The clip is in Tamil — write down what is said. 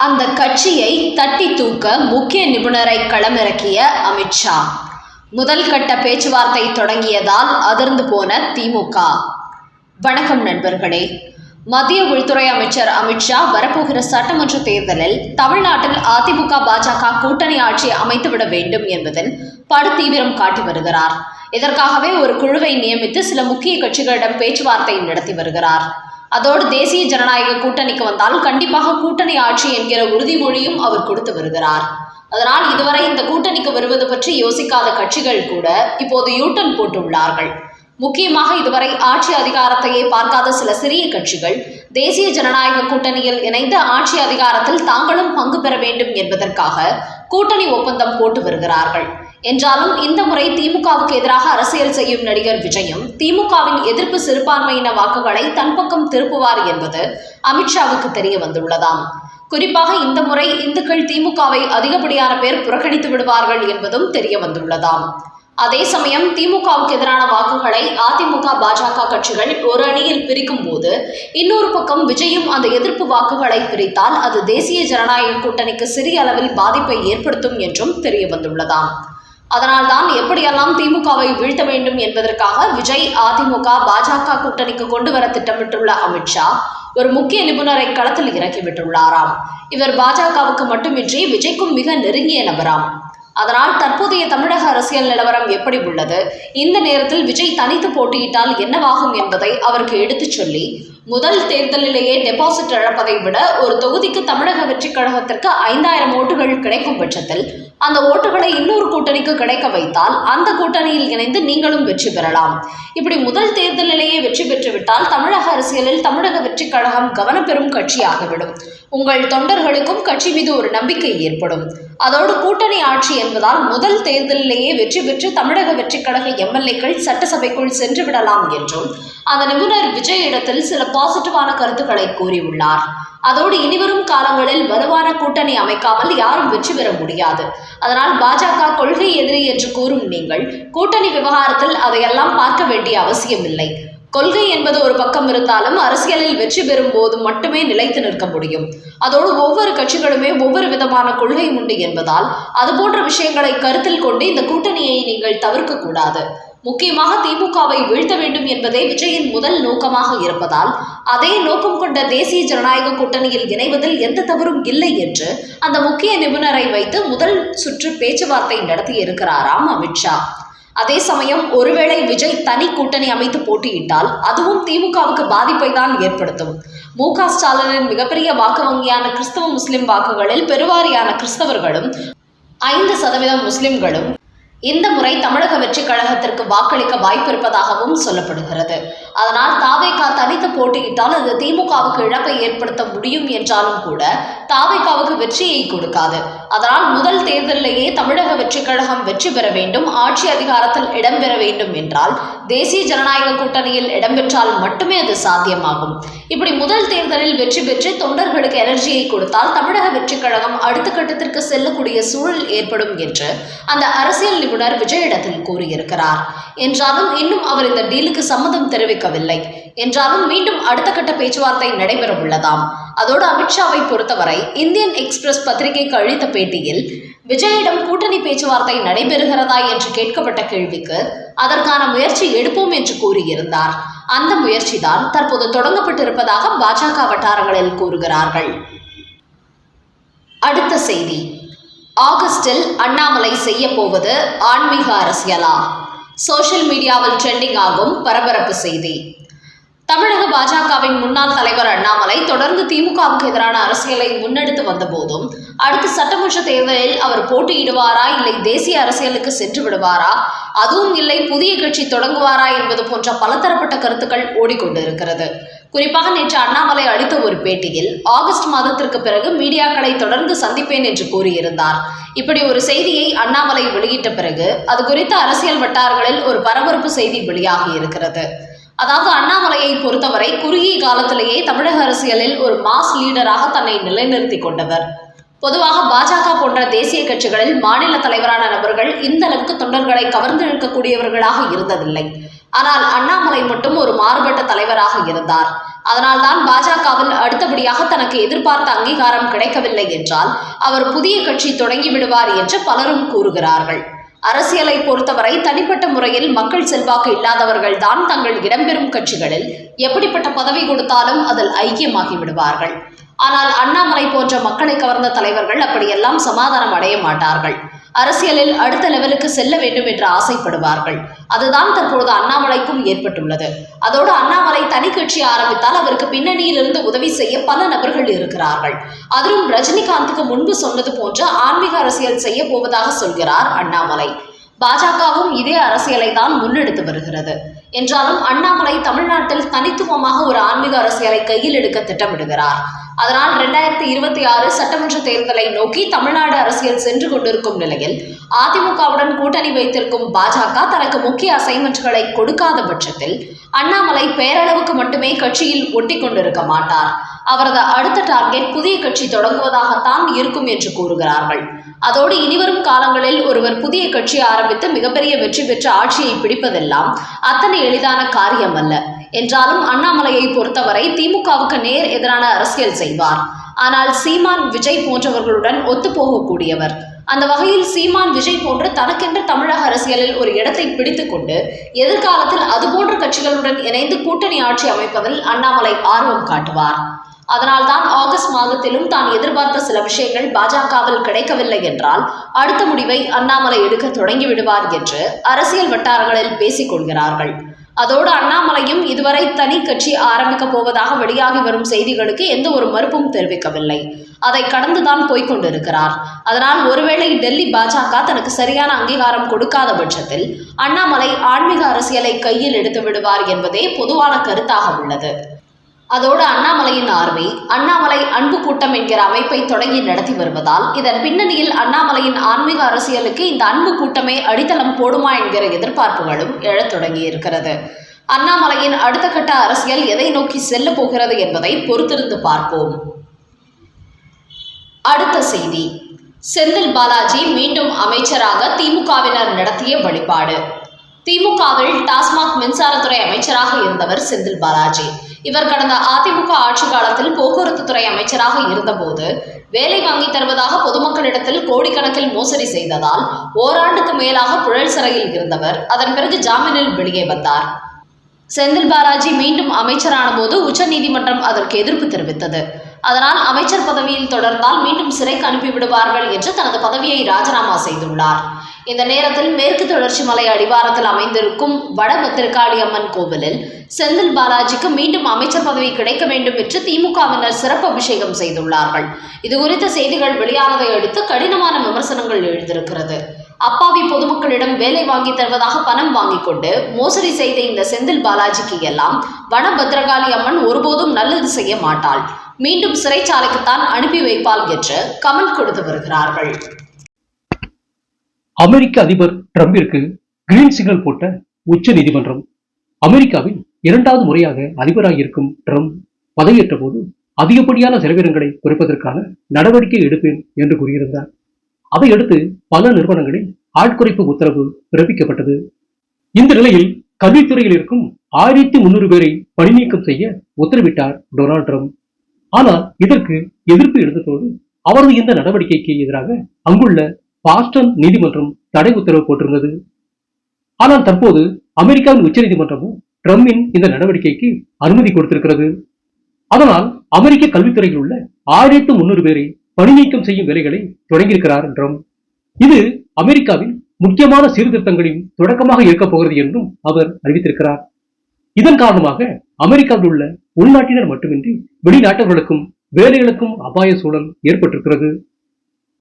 அந்த கட்சியை தட்டி தூக்க முக்கிய நிபுணரை களமிறக்கிய அமித்ஷா முதல் கட்ட பேச்சுவார்த்தை தொடங்கியதால் அதிர்ந்து போன திமுக. வணக்கம் நண்பர்களே. மத்திய உள்துறை அமைச்சர் அமித்ஷா வரப்போகிற சட்டமன்ற தேர்தலில் தமிழ்நாட்டில் அதிமுக பாஜக கூட்டணி ஆட்சி அமைத்துவிட வேண்டும் என்பதில் படுதீவிரம் காட்டி வருகிறார். இதற்காகவே ஒரு குழுவை நியமித்து சில முக்கிய கட்சிகளிடம் பேச்சுவார்த்தை நடத்தி வருகிறார். அதோடு தேசிய ஜனநாயக கூட்டணிக்கு வந்தால் கண்டிப்பாக கூட்டணி ஆட்சி என்கிற உறுதிமொழியும் அவர் கொடுத்து வருகிறார். அதனால் இதுவரை இந்த கூட்டணிக்கு வருவது பற்றி யோசிக்காத கட்சிகள் கூட இப்போது யூட்டன் போட்டுள்ளார்கள். முக்கியமாக இதுவரை ஆட்சி அதிகாரத்தையே பார்க்காத சில சிறிய கட்சிகள் தேசிய ஜனநாயக கூட்டணியில் இணைந்து ஆட்சி அதிகாரத்தில் தாங்களும் பங்கு பெற வேண்டும் என்பதற்காக கூட்டணி ஒப்பந்தம் போட்டு வருகிறார்கள். என்றாலும் இந்த முறை திமுகவுக்கு எதிராக அரசியல் செய்யும் நடிகர் விஜயும் திமுகவின் எதிர்ப்பு சிறுபான்மையின வாக்குகளை தன் பக்கம் திருப்புவார் என்பது அமித்ஷாவுக்கு தெரிய வந்துள்ளதாம். குறிப்பாக இந்த முறை இந்துக்கள் திமுகவை அதிகப்படியான பேர் புறக்கணித்து விடுவார்கள் என்பதும் தெரிய வந்துள்ளதாம். அதே சமயம் திமுகவுக்கு எதிரான வாக்குகளை அதிமுக பாஜக கட்சிகள் ஒரு அணியில் பிரிக்கும் போது இன்னொரு பக்கம் விஜயும் அந்த எதிர்ப்பு வாக்குகளை பிரித்தால் அது தேசிய ஜனநாயக கூட்டணிக்கு சிறிய அளவில் பாதிப்பை ஏற்படுத்தும் என்றும் தெரிய வந்துள்ளதாம். அதனால்தான் எப்படியெல்லாம் திமுகவை வீழ்த்த வேண்டும் என்பதற்காக விஜய் அதிமுக பாஜக கூட்டணிக்கு கொண்டு வர திட்டமிட்டுள்ள அமித்ஷா ஒரு முக்கிய நிபுணரை களத்தில் இறக்கிவிட்டுள்ளாராம் இவர் பாஜகவுக்கு மட்டுமின்றி விஜய்க்கும் மிக நெருங்கிய நபராம். அதனால் தற்போதைய தமிழக அரசியல் நிலவரம் எப்படி உள்ளது? இந்த நேரத்தில் விஜய் தனித்து போட்டியிட்டால் என்னவாகும் என்பதை அவருக்கு எடுத்துச் சொல்லி முதல் தேர்தலிலேயே டெபாசிட் இழப்பதை விட ஒரு தொகுதிக்கு தமிழக வெற்றிக் கழகத்திற்கு ஐந்தாயிரம் ஓட்டுகள் கிடைக்கும் பட்சத்தில் அந்த ஓட்டுகளை இன்னொரு கூட்டணிக்கு கிடைக்க வைத்தால் அந்த கூட்டணியில் இணைந்து நீங்களும் வெற்றி பெறலாம். இப்படி முதல் தேர்தலிலேயே வெற்றி பெற்றுவிட்டால் தமிழக அரசியலில் தமிழக வெற்றி கழகம் கவனப்பெறும் கட்சியாகிவிடும். உங்கள் தொண்டர்களுக்கும் கட்சி மீது ஒரு நம்பிக்கை ஏற்படும். அதோடு கூட்டணி ஆட்சி என்பதால் முதல் தேர்தலிலேயே வெற்றி பெற்று தமிழக வெற்றிக் கழக எம்எல்ஏக்கள் சட்டசபைக்குள் சென்று விடலாம் என்றும் அந்த நிபுணர் விஜய் இடத்தில் சில பாசிட்டிவான கருத்துக்களை கூறியுள்ளார். அதோடு இனிவரும் காலங்களில் கூட்டணி அமைக்காமல் யாரும் வெற்றி பெற முடியாது. அதனால் பாஜக கொள்கை எதிரி என்று கூறும் நீங்கள் கூட்டணி விவகாரத்தில் அதையெல்லாம் பார்க்க வேண்டிய அவசியமில்லை. கொள்கை என்பது ஒரு பக்கம் இருந்தாலும் அரசியலில் வெற்றி பெறும் போது மட்டுமே நிலைத்து நிற்க முடியும். அதோடு ஒவ்வொரு கட்சிகளுமே ஒவ்வொரு விதமான கொள்கை உண்டு என்பதால் அதுபோன்ற விஷயங்களை கருத்தில் கொண்டு இந்த கூட்டணியை நீங்கள் தவிர்க்க கூடாது. முக்கியமாக திமுகவை வீழ்த்த வேண்டும் என்பதே விஜயின் முதல் நோக்கமாக இருப்பதால் அதே நோக்கம் கொண்ட தேசிய ஜனநாயக கூட்டணியில் இணைவதில் எந்த தவறும் இல்லை என்று அந்த முக்கிய நிபுணரை வைத்து முதல் சுற்று பேச்சுவார்த்தை நடத்தியிருக்கிறாராம் அமித்ஷா அதே சமயம் ஒருவேளை விஜய் தனி கூட்டணி அமைத்து போட்டியிட்டால் அதுவும் திமுகவுக்கு பாதிப்பை தான் ஏற்படுத்தும். மு க ஸ்டாலினின் மிகப்பெரிய வாக்கு வங்கியான கிறிஸ்தவ முஸ்லிம் வாக்குகளில் பெருவாரியான கிறிஸ்தவர்களும் ஐந்து சதவீதம் முஸ்லிம்களும் இந்த முறை தமிழக வெற்றிக் கழகத்திற்கு வாக்களிக்க வாய்ப்பு இருப்பதாகவும் சொல்லப்படுகிறது. அதனால் தாவேகா தனித்து போட்டியிட்டால் அது திமுகவுக்கு இழப்பை ஏற்படுத்த முடியும் என்றாலும் கூட தாவேகாவுக்கு வெற்றியை கொடுக்காது. அதனால் முதல் தேர்தலிலேயே தமிழக வெற்றிக் கழகம் வெற்றி பெற வேண்டும் ஆட்சி அதிகாரத்தில் இடம்பெற வேண்டும் என்றால் தேசிய ஜனநாயக கூட்டணியில் இடம்பெற்றால் மட்டுமே அது சாத்தியமாகும். இப்படி முதல் தேர்தலில் வெற்றி பெற்று தொண்டர்களுக்கு எனர்ஜியை கொடுத்தால் தமிழக வெற்றிக் கழகம் அடுத்த கட்டத்திற்கு செல்லக்கூடிய சூழல் ஏற்படும் என்று அந்த அரசியல் நிபுணர் விஜயிடத்தில் கூறியிருக்கிறார். என்றாலும் இன்னும் அவர் இந்த டீலுக்கு சம்மதம் தெரிவிக்கவில்லை. என்றாலும் மீண்டும் அடுத்த கட்ட பேச்சுவார்த்தை நடைபெற உள்ளதாம் அதோடு அமித்ஷாவை பொறுத்தவரை இந்தியன் எக்ஸ்பிரஸ் பத்திரிகைக்கு அளித்த பேட்டியில் விஜயிடம் கூட்டணி பேச்சுவார்த்தை நடைபெறுகிறதா என்று கேட்கப்பட்ட கேள்விக்கு அதற்கான முயற்சி எடுப்போம் என்று கூறியிருந்தார். அந்த முயற்சிதான் தற்போது தொடங்கப்பட்டிருப்பதாக பாஜக வட்டாரங்களில் கூறுகிறார்கள். அடுத்த செய்தி. ஆகஸ்டில் அண்ணாமலை செய்ய போவது ஆன்மீக அரசியலா? சோஷியல் மீடியாவில் ட்ரெண்டிங் ஆகும் பரபரப்பு செய்தி. தமிழக பாஜகவின் முன்னாள் தலைவர் அண்ணாமலை தொடர்ந்து திமுகவுக்கு எதிரான அரசியலை முன்னெடுத்து வந்தபோதும் அடுத்த சட்டமன்ற தேர்தலில் அவர் போட்டியிடுவாரா இல்லை தேசிய அரசியலுக்கு சென்று விடுவாரா அதுவும் இல்லை புதிய கட்சி தொடங்குவாரா என்பது போன்ற பலதரப்பட்ட கருத்துக்கள் ஓடிக்கொண்டிருக்கிறது. குறிப்பாக நேற்று அண்ணாமலை அளித்த ஒரு பேட்டியில் ஆகஸ்ட் மாதத்திற்கு பிறகு மீடியாக்களை தொடர்ந்து சந்திப்பேன் என்று கூறியிருந்தார். இப்படி ஒரு செய்தியை அண்ணாமலை வெளியிட்ட பிறகு அது குறித்த அரசியல் வட்டாரங்களில் ஒரு பரபரப்பு செய்தி வெளியாகி இருக்கிறது. அதாவது அண்ணாமலையை பொறுத்தவரை குறுகிய காலத்திலேயே தமிழக அரசியலில் ஒரு மாஸ் லீடராக தன்னை நிலைநிறுத்தி கொண்டவர். பொதுவாக பாஜக போன்ற தேசிய கட்சிகளில் மாநில தலைவரான நபர்கள் இந்த அளவுக்கு தொண்டர்களை கவர்ந்திழுக்கக்கூடியவர்களாக இருந்ததில்லை. ஆனால் அண்ணாமலை மட்டும் ஒரு மாறுபட்ட தலைவராக இருந்தார். அதனால்தான் பாஜகவில் அடுத்தபடியாக தனக்கு எதிர்பார்த்த அங்கீகாரம் கிடைக்கவில்லை என்றால் அவர் புதிய கட்சி தொடங்கி விடுவார் என்று பலரும் கூறுகிறார்கள். அரசியலை பொறுத்தவரை தனிப்பட்ட முறையில் மக்கள் செல்வாக்கு இல்லாதவர்கள் தான் தங்கள் இடம்பெறும் கட்சிகளில். எப்படிப்பட்ட பதவி கொடுத்தாலும் அதில் ஐக்கியமாகி விடுவார்கள். ஆனால் அண்ணாமலை போன்ற மக்களை கவர்ந்த தலைவர்கள் அப்படியெல்லாம் சமாதானம் அடைய மாட்டார்கள். அரசியலில் அடுத்த லெவலுக்கு செல்ல வேண்டும் என்று ஆசைப்படுவார்கள். அதுதான் தற்பொழுது அண்ணாமலைக்கும் ஏற்பட்டுள்ளது. அதோடு அண்ணாமலை தனி கட்சி ஆரம்பித்தால் அவருக்கு பின்னணியில் இருந்து உதவி செய்ய பல நபர்கள் இருக்கிறார்கள். அதிலும் ரஜினிகாந்துக்கு முன்பு சொன்னது போன்ற ஆன்மீக அரசியல் செய்ய போவதாக சொல்கிறார் அண்ணாமலை. பாஜகவும் இதே அரசியலை தான் முன்னெடுத்து வருகிறது. என்றாலும் அண்ணாமலை தமிழ்நாட்டில் தனித்துவமாக ஒரு ஆன்மீக அரசியலை கையில் எடுக்க திட்டமிடுகிறார். அதனால் இரண்டாயிரத்தி இருபத்தி ஆறு சட்டமன்ற தேர்தலை நோக்கி தமிழ்நாடு அரசியல் சென்று கொண்டிருக்கும் நிலையில் அதிமுகவுடன் கூட்டணி வைத்திருக்கும் பாஜக தனக்கு முக்கிய அசைன்மெண்ட்களை கொடுக்காத பட்சத்தில் அண்ணாமலை பேரளவுக்கு மட்டுமே கட்சியில் ஒட்டி கொண்டிருக்க மாட்டார். அவரது அடுத்த டார்கெட் புதிய கட்சி தொடங்குவதாகத்தான் இருக்கும் என்று கூறுகிறார்கள். அதோடு இனிவரும் காலங்களில் ஒருவர் புதிய கட்சி ஆரம்பித்து மிகப்பெரிய வெற்றி பெற்ற ஆட்சியை பிடிப்பதெல்லாம் அத்தனை எளிதான காரியம் அல்ல. என்றாலும் அண்ணாமலையை பொறுத்தவரை திமுகவுக்கு நேர் எதிரான அரசியல் செய்வார். ஆனால் சீமான் விஜய் போன்றவர்களுடன் ஒத்துப்போகக்கூடியவர். அந்த வகையில் சீமான் விஜய் போன்று தனக்கென்று தமிழக அரசியலில் ஒரு இடத்தை பிடித்துக்கொண்டு எதிர்காலத்தில் அதுபோன்ற கட்சிகளுடன் இணைந்து கூட்டணி ஆட்சி அமைப்பதில் அண்ணாமலை ஆர்வம் காட்டுவார். அதனால்தான் ஆகஸ்ட் மாதத்திலும் தான் எதிர்பார்த்த சில விஷயங்கள் பாஜகவில் கிடைக்கவில்லை என்றால் அடுத்த முடிவை அண்ணாமலை எடுக்க தொடங்கி விடுவார் என்று அரசியல் வட்டாரங்களில் பேசிக் கொள்கிறார்கள். அதோடு அண்ணாமலையும் இதுவரை தனி கட்சி ஆரம்பிக்கப் போவதாக வெளியாகி வரும் செய்திகளுக்கு எந்த ஒரு மறுப்பும் தெரிவிக்கவில்லை. அதை கடந்துதான் போய்க் கொண்டிருக்கிறார். அதனால் ஒருவேளை டெல்லி பாஜக தனக்கு சரியான அங்கீகாரம் கொடுக்காத பட்சத்தில் அண்ணாமலை ஆன்மீக அரசியலை கையில் எடுத்து விடுவார் என்பதே பொதுவான கருத்தாக உள்ளது. அதோடு அண்ணாமலையின் ஆர்மி அண்ணாமலை அன்பு கூட்டம் என்கிற அமைப்பை தொடங்கி நடத்தி வருவதால் இதன் பின்னணியில் அண்ணாமலையின் ஆன்மீக அரசியலுக்கு இந்த அன்பு கூட்டமே அடித்தளம் போடுமா என்கிற எதிர்பார்ப்புகளும் எழத் தொடங்கியிருக்கிறது. அண்ணாமலையின் அடுத்த கட்ட அரசியல் எதை நோக்கி செல்ல போகிறது என்பதை பொறுத்திருந்து பார்ப்போம். அடுத்த செய்தி. செந்தில் பாலாஜி மீண்டும் அமைச்சராக திமுகவினர் நடத்திய வழிபாடு. திமுகவில் டாஸ்மாக் மின்சாரத்துறை அமைச்சராக இருந்தவர் செந்தில் பாலாஜி. இவர் கடந்த அதிமுக ஆட்சி காலத்தில் போக்குவரத்து துறை அமைச்சராக இருந்தபோது வேலை வாங்கி தருவதாக பொதுமக்களிடத்தில் கோடிக்கணக்கில் மோசடி செய்ததால் ஓராண்டுக்கு மேலாக புழல் சிறையில் இருந்தவர். அதன் பிறகு ஜாமீனில் வெளியே வந்தார். செந்தில் பாலாஜி மீண்டும் அமைச்சரான போது உச்சநீதிமன்றம் அதற்கு எதிர்ப்பு தெரிவித்தது. அதனால் அமைச்சர் பதவியில் தொடர்ந்தால் மீண்டும் சிறைக்கு அனுப்பிவிடுவார்கள் என்று தனது பதவியை ராஜினாமா செய்துள்ளார். இந்த நேரத்தில் மேற்கு தொடர்ச்சி மலை அடிவாரத்தில் அமைந்திருக்கும் வட பத்திரகாளி அம்மன் கோவிலில் செந்தில் பாலாஜிக்கு மீண்டும் அமைச்சர் பதவி கிடைக்க வேண்டும் என்று திமுகவினர் சிறப்பு அபிஷேகம் செய்துள்ளார்கள். இது குறித்த செய்திகள் வெளியானதை அடுத்து கடினமான விமர்சனங்கள் எழுந்திருக்கிறது. அப்பாவி பொதுமக்களிடம் வேலை வாங்கி தருவதாக பணம் வாங்கிக் கொண்டு மோசடி செய்த இந்த செந்தில் பாலாஜிக்கு எல்லாம் வன பத்ரகாளி அம்மன் ஒருபோதும் நல்லது செய்ய மாட்டாள். மீண்டும் சிறைச்சாலைக்குத்தான் அனுப்பி வைப்பாள் என்று கமெண்ட் கொடுத்து வருகிறார்கள். அமெரிக்க அதிபர் டிரம்பிற்கு கிரீன் சிக்னல் போட்ட உச்ச நீதிமன்றம் அமெரிக்காவில் இரண்டாவது முறையாக அதிபராக இருக்கும் ட்ரம்ப் பதவியேற்ற போது அதிகப்படியான செலவினங்களை குறைப்பதற்கான நடவடிக்கை எடுப்பேன் என்று கூறியிருந்தார். அதையடுத்து பல நிறுவனங்களில் ஆட்குறைப்பு உத்தரவு பிறப்பிக்கப்பட்டது. இந்த நிலையில் கல்வித்துறையில் இருக்கும் ஆயிரத்தி முன்னூறு பேரை பணிநீக்கம் செய்ய உத்தரவிட்டார் டொனால்ட் ட்ரம்ப். ஆனால் இதற்கு எதிர்ப்பு எடுத்ததோடு அவரது இந்த நடவடிக்கைக்கு எதிராக அங்குள்ள பாஸ்டன் நீதிமன்றம் தடை உத்தரவு போட்டிருந்தது. ஆனால் தற்போது அமெரிக்காவின் உச்சநீதிமன்றமும் ட்ரம்பின் இந்த நடவடிக்கைக்கு அனுமதி கொடுத்திருக்கிறது. அதனால் அமெரிக்க கல்வித்துறையில் உள்ள ஆயிரத்து முன்னூறு பேரை பணிநீக்கம் செய்யும் வேலைகளை தொடங்கியிருக்கிறார் ட்ரம்ப். இது அமெரிக்காவின் முக்கியமான சீர்திருத்தங்களின் தொடக்கமாக இருக்கப் போகிறது என்றும் அவர் அறிவித்திருக்கிறார். இதன் காரணமாக அமெரிக்காவில் உள்ள உள்நாட்டினர் மட்டுமின்றி வெளிநாட்டவர்களுக்கும் வேலைகளுக்கும் அபாய சூழல் ஏற்பட்டிருக்கிறது.